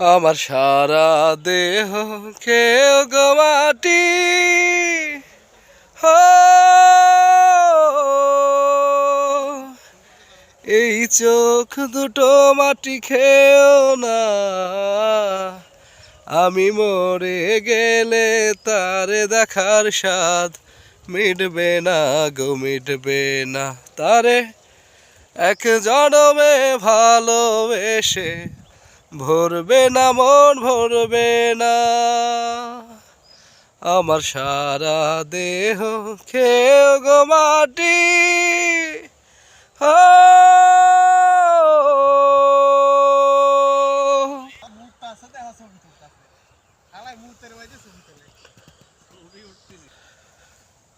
আমার সারা দেহ খেয়ে গো মাটি। এই চোখ দুটো মাটি খেয়েও না। আমি মরে গেলে তারে দেখার স্বাদ মিটবে না গো, মিটবে না। তারে এক জনমে ভালোবেসে ভরবে না মন ভরবে না। আমার সারা দেহ খেয়ে গো মাটি।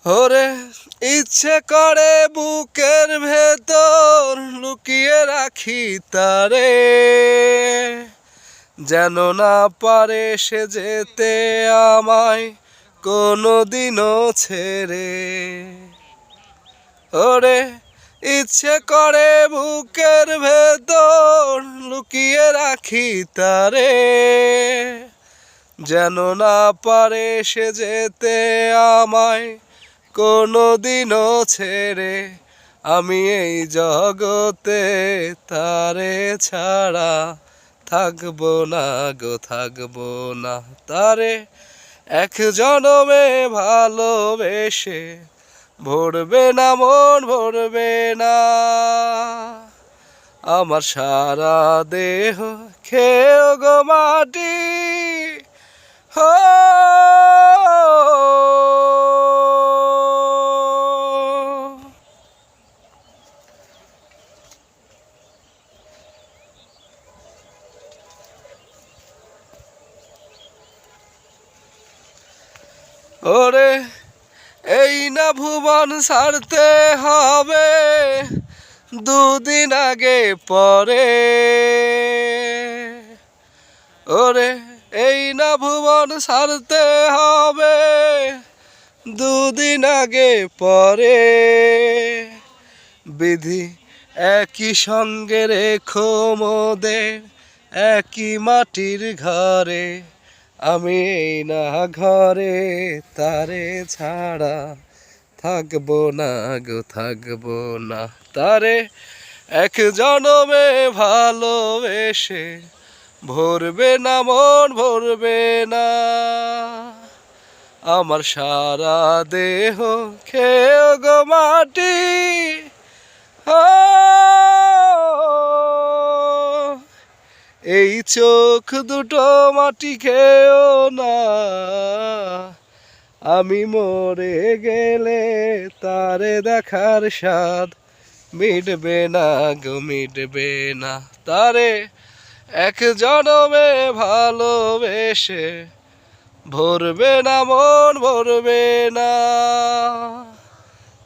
ওরে, ইচ্ছে করে বুকের ভেতর লুকিয়ে রাখি তারে। যেন না পারে সে যেতে আমায় কোনো দিনও ছেড়ে। ওরে, ইচ্ছে করে বুকের ভেতর লুকিয়ে রাখি তারে। যেন না পারে সে যেতে আমায় কোনো দিনও ছেড়ে আমি এই জগতে তারে ছাড়া থাকব না গো, থাকব না। তারে এক জনমে ভালোবেসে ভরবে না মন, ভরবে না। আমার সারা দেহ খেয়ে গো মাটি, হো ওরে, এই না ভুবন সারতে হবে দুদিন আগে পরে। ওরে, এই না ভুবন সারতে হবে দুদিন আগে পরে। বিধি একই সঙ্গে রেখো মোদের, একই মাটির ঘরে। আমি না ঘরে তারে ছাড়া থাকব না গো থাকব না। তারে এক জনমে ভালোবেসে ভরবে না মন ভরবে না। আমার সারা দেহ খেয়ে গো মাটি ও, চোখ দুটো মাটি খেয়েও না। আমি মরে গেলে তারে দেখার স্বাদ মিটবে না গো, মিটবে না। তারে এক জনমে ভালোবেসে ভরবে না মন, ভরবে না।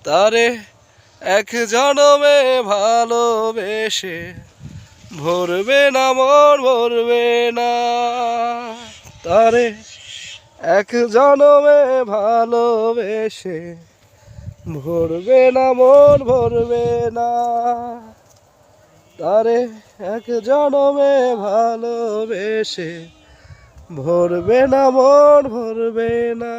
তারে এক জনমে ভালোবেসে ভরবে না, মন ভরবে না। তারে এক জনমে ভালোবেসে ভরবে না, মন ভরবে না। তারে এক জনমে ভালোবেসে ভরবে না, মন ভরবে না।